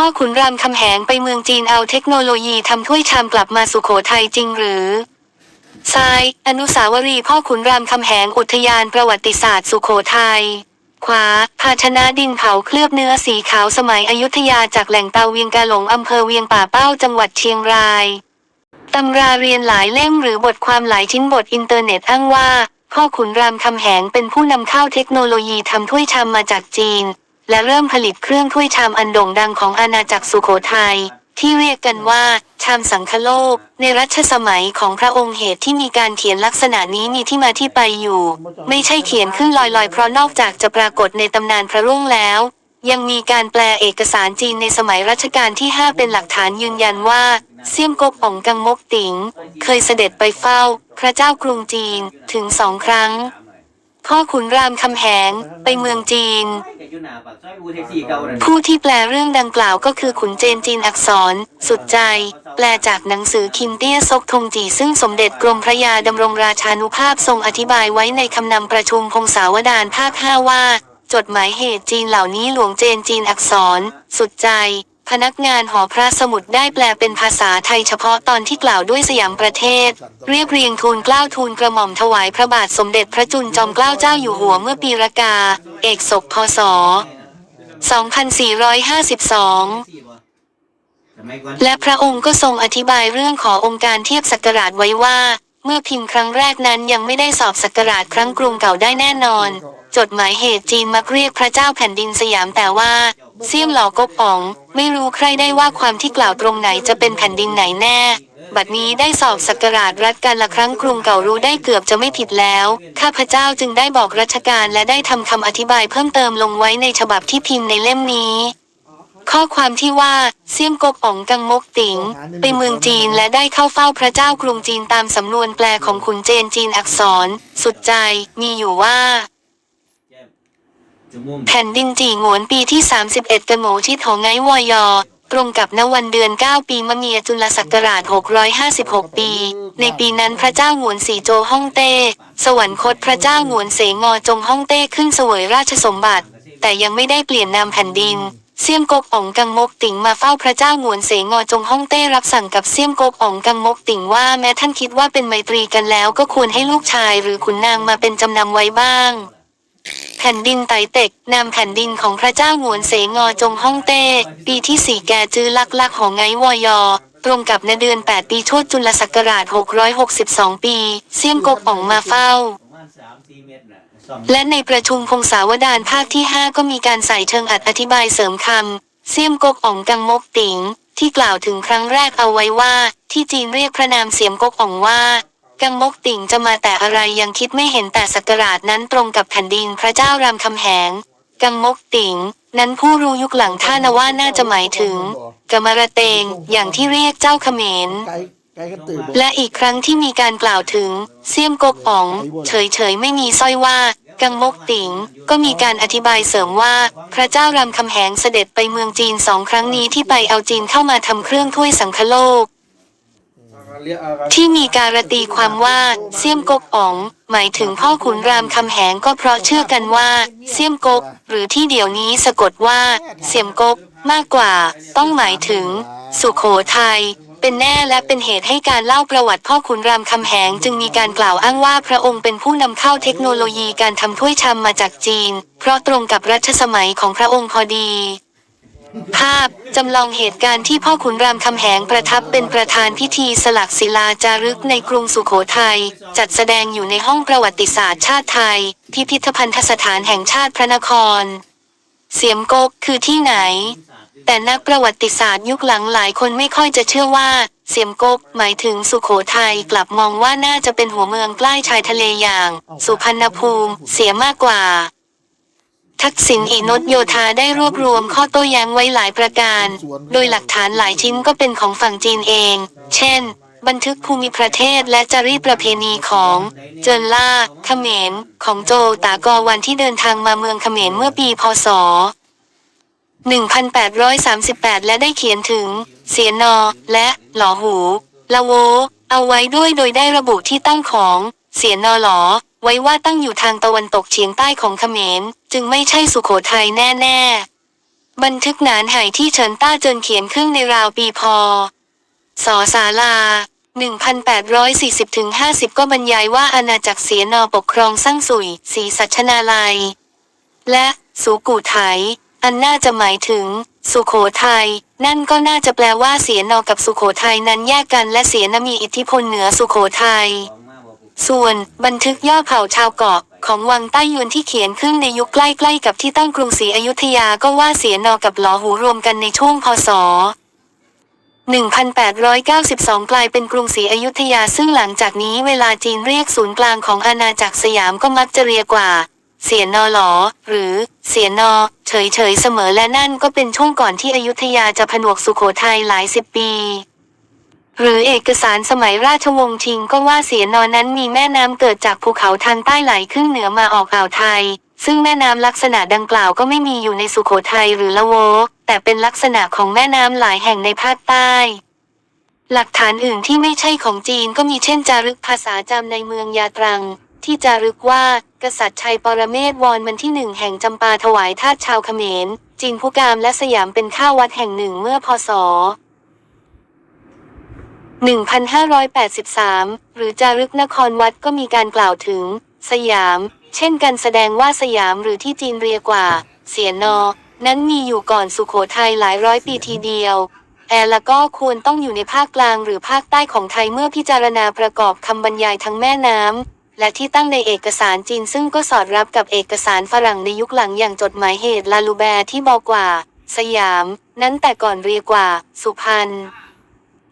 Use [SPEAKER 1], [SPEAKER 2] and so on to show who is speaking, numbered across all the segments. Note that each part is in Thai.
[SPEAKER 1] พ่อขุนรามคำแหงไปเมืองจีนเอาเทคโนโลยีทำถ้วยชามกลับมาสุโขทัยจริงหรือซ้ายอนุสาวรีย์พ่อขุนรามคำแหงอุทยานประวัติศาสตร์สุโขทัย ขวา ภาชนะดินเผาเคลือบเนื้อสีขาวสมัยอยุธยาจากแหล่งเตาเวียงกาหลงอำเภอเวียงป่าเป้าจังหวัดเชียงรายตำราเรียนหลายเล่มหรือบทความหลายชิ้นบทอินเทอร์เน็ตอ้างว่า พ่อขุนรามคำแหงเป็นผู้นำเข้าเทคโนโลยีทำถ้วยชามมาจากจีน และเริ่มผลิตเครื่องถ้วยชามอันโด่งดังของอาณาจักรสุโขทัยที่เรียกกันว่า ชามสังคโลก ในรัชสมัยของพระองค์เหตุที่มีการเขียนลักษณะนี้มีที่มาที่ไปอยู่ ไม่ใช่เขียนขึ้นลอยๆ เพราะนอกจากจะปรากฏในตำนานพระรุ่งแล้ว ยังมีการแปลเอกสารจีนในสมัยรัชกาลที่ 5 เป็นหลักฐานยืนยันว่าเสี่ยมกกอ่องกังมกติ๋งเคยเสด็จไปเฝ้า พระเจ้ากรุงจีนถึงสองครั้ง พ่อขุนรามคำแหงไปเมืองจีน ผู้ที่แปลเรื่องดังกล่าวก็คือขุนเจนจีนอักษร สุดใจ แปลจากหนังสือคิมเตี้ยซกทงจีซึ่งสมเด็จกรมพระยาดำรงราชานุภาพทรงอธิบายไว้ในคำนำประชุมพงศาวดารภาค5ว่า จดหมายเหตุจีนเหล่านี้หลวงเจนจีนอักษร สุดใจ พนักงานหอพระสมุดได้แปลเป็นภาษาไทยเฉพาะตอนที่กล่าวด้วยสยามประเทศ เรียบเรียงทูลเกล้าทูลกระหม่อมถวายพระบาทสมเด็จพระจุลจอมเกล้าเจ้าอยู่หัวเมื่อปีรากา เอกศกพศ 2452 และพระองค์ก็ทรงอธิบายเรื่องขอองค์การเทียบศักราชไว้ว่า เมื่อพิมพ์ครั้งแรกนั้นยังไม่ได้สอบศักราชครั้งกรุงเก่าได้แน่นอน จดหมายเหตุจีนมักเรียกพระเจ้าแผ่นดินสยามแต่ว่าเสี่ยมหลอกบอ๋อง ไม่รู้ใครได้ว่าความที่กล่าวตรงไหนจะเป็นแผ่นดินไหนแน่ บัดนี้ได้สอบศักราชรัฐกันละครั้งกรุงเก่ารู้ได้เกือบจะไม่ผิดแล้ว ข้าพเจ้าจึงได้บอกรัชการและได้ทำคำอธิบายเพิ่มเติมลงไว้ในฉบับที่พิมพ์ในเล่มนี้ข้อความที่ว่าเสี่ยมกบอ๋องกังมกติ๋งไปเมืองจีนและได้เข้าเฝ้าพระเจ้ากรุงจีนตามสำนวนแปลของขุนเจนจีนอักษร สุดใจมีอยู่ว่า แผ่นดินจีงวนปีที่ 31กระโหมชิดของไงวอยอ ตรงกับนวันเดือน 9 ปีมะเมียจุลศักราช 656 ปี ในปีนั้นพระเจ้าหงวนสีโจฮ่องเต้ สวรรคตพระเจ้าหงวนเสงอจงฮ่องเต้ขึ้นเสวยราชสมบัติ แต่ยังไม่ได้เปลี่ยนนามแผ่นดินเสี่ยมกกอ่องกังมกติ๋งมาเฝ้าพระเจ้าหงวนเสงอจงฮ่องเต้รับสั่งกับเสี่ยมกกอ่องกังมกติ๋งว่าแม้ท่านคิดว่าเป็นไมตรีกันแล้วก็ควรให้ลูกชายหรือขุนนางมาเป็นจำนำไว้บ้าง ผ่นดินไตเต็ก นามแผ่นดินของพระเจ้าหงวนเสงอจงฮ่องเต้ ปีที่สี่แกจื้อลักลักของไงวอยอ ตรงกับในเดือน 8 ปีชวดจุลศักราช 662 ปี เสี่ยมกกอ่องมาเฝ้า และในประชุมพงศาวดารภาคที่ 5 ก็มีการใส่เชิงอัดอธิบายเสริมคำ เสี่ยมกกอ่องกังมกติ๋งที่กล่าวถึงครั้งแรกเอาไว้ว่า ที่จีนเรียกพระนามเสียมกกอ่องว่า กังมกติ่งจะมาแต่อะไรยังคิดไม่เห็นแต่สักราชนั้นตรงกับแผ่นดินพระเจ้ารามคำแหง กังมกติ่ง นั้นผู้รู้ยุคหลังท่านว่าน่าจะหมายถึงกมารเตงอย่างที่เรียกเจ้าเขมรและอีกครั้งที่มีการกล่าวถึงเสี่ยมกกอ๋อง เฉยๆไม่มีสร้อยว่า กังมกติ๋งก็มีการอธิบายเสริมว่า พระเจ้ารามคำแหงเสด็จไปเมืองจีนสองครั้งนี้ที่ไปเอาจีนเข้ามาทำเครื่องถ้วยสังคโลก ที่มีการตีความว่าเสี่ยมกกอ๋อง หมายถึงพ่อขุนรามคำแหงก็เพราะเชื่อกันว่าเสี่ยมกก หรือที่เดี๋ยวนี้สะกดว่าเสี่ยมกกมากกว่า ต้องหมายถึง สุโขทัยเป็นแน่และเป็นเหตุให้การเล่าประวัติพ่อขุนรามคำแหงจึงมีการกล่าวอ้างว่าพระองค์เป็นผู้นำเข้าเทคโนโลยีการทำถ้วยชามมาจากจีน เพราะตรงกับรัชสมัยของพระองค์พอดี ภาพจำลองเหตุการณ์ที่พ่อขุนรามคำแหงประทับเป็นประธานพิธีสลักศิลาจารึกในกรุงสุโขทัย จัดแสดงอยู่ในห้องประวัติศาสตร์ชาติไทย พิพิธภัณฑสถานแห่งชาติพระนคร เสียมกกคือที่ไหน แต่นักประวัติศาสตร์ยุคหลังหลายคนไม่ค่อยจะเชื่อว่า เสียมกกหมายถึงสุโขทัยกลับมองว่าน่าจะเป็นหัวเมืองใกล้ชายทะเลอย่าง สุพรรณภูมิ เสียมากกว่า ทักษิณอินทโยธาได้รวบรวมข้อโต้แย้งไว้หลายประการ โดยหลักฐานหลายชิ้นก็เป็นของฝั่งจีนเอง เช่น บันทึกภูมิประเทศและจารีตประเพณีของ เจินล่าเขมร ของโจตากอวันที่เดินทางมาเมืองเขมรเมื่อปีพศ 1838 และได้เขียนถึง เสียนอ และหลอหูละโว เอาไว้ด้วยโดยได้ระบุที่ตั้งของ เสียนอหลอ ไว้ว่าตั้งอยู่ทางตะวันตกเฉียงใต้ของเขมร จึงไม่ใช่สุโขทัยแน่ๆ บันทึกหนานหายที่เฉินต้าเจินเขียนขึ้นในราวปีพอสาลา 1840-50 ก็บรรยายว่าอาณาจักรเสียนอปกครองสร้างสุยศรีสัชนาลัย และสุกูไถอันน่าจะหมายถึง สุโขทัยนั่นก็น่าจะแปลว่าเสียนอกับสุโขทัยนั้นแยกกันและเสียนมีอิทธิพลเหนือสุโขทัย ส่วน บันทึกย่อเผ่าชาวเกาะของวังใต้ยวนที่เขียนขึ้นในยุคใกล้ ๆ กับที่ตั้งกรุงศรีอยุธยาก็ว่าเสียนอกับหลอหูรวมกันในช่วงพศ 1892 กลายเป็นกรุงศรีอยุธยาซึ่งหลังจากนี้เวลาจีนเรียกศูนย์กลางของอาณาจักรสยามก็มักจะเรียกว่า เสียนอหลอ หรือ เสียนอ เฉยๆเสมอและนั่นก็เป็นช่วงก่อนที่อยุธยาจะผนวกสุโขทัยหลายสิบปี หรือเอกสารสมัยราชวงศ์ชิงก็ว่าเสียนอนั้นมีแม่น้ำเกิดจากภูเขาทางใต้ไหลขึ้นเหนือมาออกอ่าวไทย ซึ่งแม่น้ำลักษณะดังกล่าวก็ไม่มีอยู่ในสุโขทัยหรือละโวแต่เป็นลักษณะของแม่น้ำหลายแห่งในภาคใต้หลักฐานอื่นที่ไม่ใช่ของจีนก็มีเช่นจารึกภาษาจำในเมืองยาตรัง ที่จารึกว่า กษัตริย์ชัยปรเมศวรมันที่หนึ่งแห่งจำปาถวายทาสชาวเขมรจีนผู้กามและสยามเป็นข้าวัดแห่งหนึ่งเมื่อพศ 1583 หรือจารึกนครวัดก็มีการกล่าวถึง สยาม เช่นกันแสดงว่าสยามหรือที่จีนเรียกว่า เสียนอ นั้นมีอยู่ก่อนสุโขทัยหลายร้อยปีทีเดียวแอละก็ควรต้องอยู่ในภาคกลางหรือภาคใต้ของไทยเมื่อพิจารณาประกอบคำบรรยายทั้งแม่น้ำและที่ตั้งในเอกสารจีนซึ่งก็สอดรับกับเอกสารฝรั่งในยุคหลังอย่างจดหมายเหตุลาลูแบร์ที่บอกว่า สยาม นั้นแต่ก่อนเรียกว่า สุพรรณ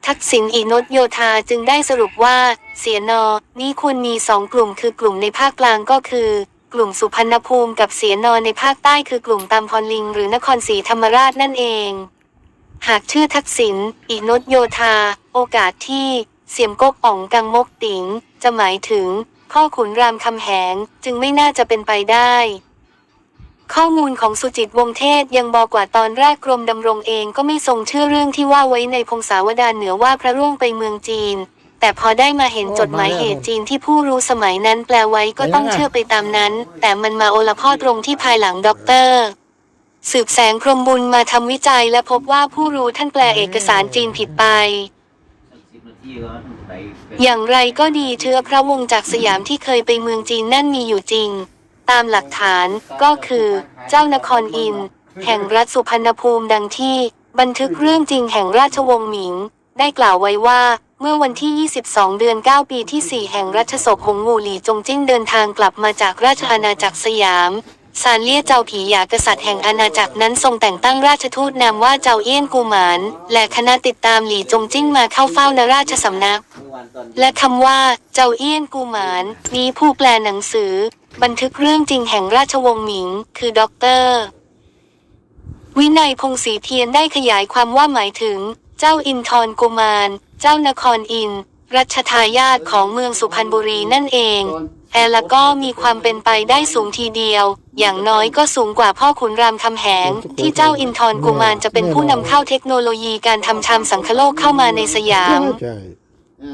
[SPEAKER 1] ทักษิณอีโนตโยธาจึงได้สรุปว่า เสียนอ นี่ควรมีสองกลุ่มคือกลุ่มในภาคกลางก็คือ กลุ่มสุพรรณภูมิกับเสียนอในภาคใต้คือกลุ่มตามพรลิง หรือนครศรีธรรมราชนั่นเอง หากชื่อทักษิณอีโนตโยธา โอกาสที่เสียมกกอ่องกังมกติ๋งจะหมายถึงพ่อขุนรามคำแหงจึงไม่น่าจะเป็นไปได้ ข้อมูลของสุจิตวงเทศยังบอกว่าตอนแรกกรมดำรงเองก็ไม่ทรงเชื่อเรื่องที่ว่าไว้ในพงศาวดารเหนือว่าพระร่วงไปเมืองจีน แต่พอได้มาเห็นจดหมายเหตุจีนที่ผู้รู้สมัยนั้นแปลไว้ก็ต้องเชื่อไปตามนั้น แต่มันมาโอละพ่อตรงที่ภายหลังด็อกเตอร์สืบแสงพรมบุญมาทำวิจัยและพบว่าผู้รู้ท่านแปลเอกสารจีนผิดไป อย่างไรก็ดีเชื้อพระวงศ์จากสยามที่เคยไปเมืองจีนนั่นมีอยู่จริง ตามหลักฐานก็คือเจ้านครอิน แห่งรัฐสุพรรณภูมิดังที่ บันทึกเรื่องจริงแห่งราชวงศ์หมิง ได้กล่าวไว้ว่าเมื่อวันที่ 22 เดือน 9 ปีที่ 4 แห่งรัชศกหงงูหลี่จงจิ้งเดินทางกลับมาจากราชอาณาจักรสยามซานเลี่ยเจ้าผีหยากษัตริย์แห่งอาณาจักรนั้นทรงแต่งตั้งราชทูตนามว่าเจ้าเอี้ยนกูหมาน และคณะติดตามหลี่จงจิ้งมาเข้าเฝ้านราชสำนัก และคำว่าเจ้าเอี้ยนกูหมาน นี้ผู้แปลหนังสือ บันทึกเรื่องจริงแห่งราชวงศ์หมิง คือด็อกเตอร์วินัยพงศรีเทียนได้ขยายความว่าหมายถึง เจ้าอินทรกุมาร เจ้านครอิน รัชทายาทของเมืองสุพรรณบุรีนั่นเอง แอละก็มีความเป็นไปได้สูงทีเดียว อย่างน้อยก็สูงกว่าพ่อขุนรามคำแหง ที่เจ้าอินทรกุมารจะเป็นผู้นำเข้าเทคโนโลยีการทำชามสังคโลกเข้ามาในสยาม
[SPEAKER 2] ใช่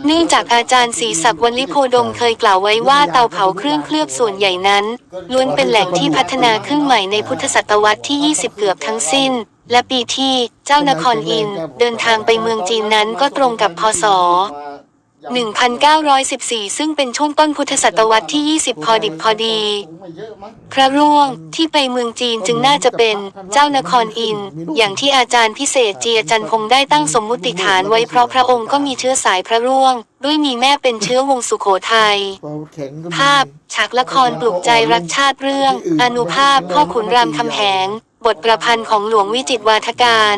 [SPEAKER 1] เนื่องจากอาจารย์ศรีศักดิ์วันลิโพดมเคยกล่าวไว้ว่าเตาเผาเครื่องเคลือบส่วนใหญ่นั้น ล้วนเป็นแหล่งที่พัฒนาขึ้นใหม่ในพุทธศตวรรษที่ 20 เกือบทั้งสิ้น และปีที่เจ้านครอินทร์เดินทางไปเมืองจีนนั้นก็ตรงกับพศ 1914 ซึ่งเป็นช่วงต้นพุทธศตวรรษที่ 20 พอดิบพอดี พระร่วงที่ไปเมืองจีนจึงน่าจะเป็นเจ้านครอินทร์อย่างที่อาจารย์พิเศษเจียจันพงษ์ได้ตั้งสมมุติฐานไว้เพราะพระองค์ก็มีเชื้อสายพระร่วง ด้วยมีแม่เป็นเชื้อวงศ์สุโขทัย ภาพฉากละครปลุกใจรักชาติเรื่อง อนุภาพพ่อขุนรามคำแหง บทประพันธ์ของหลวงวิจิตรวาทการ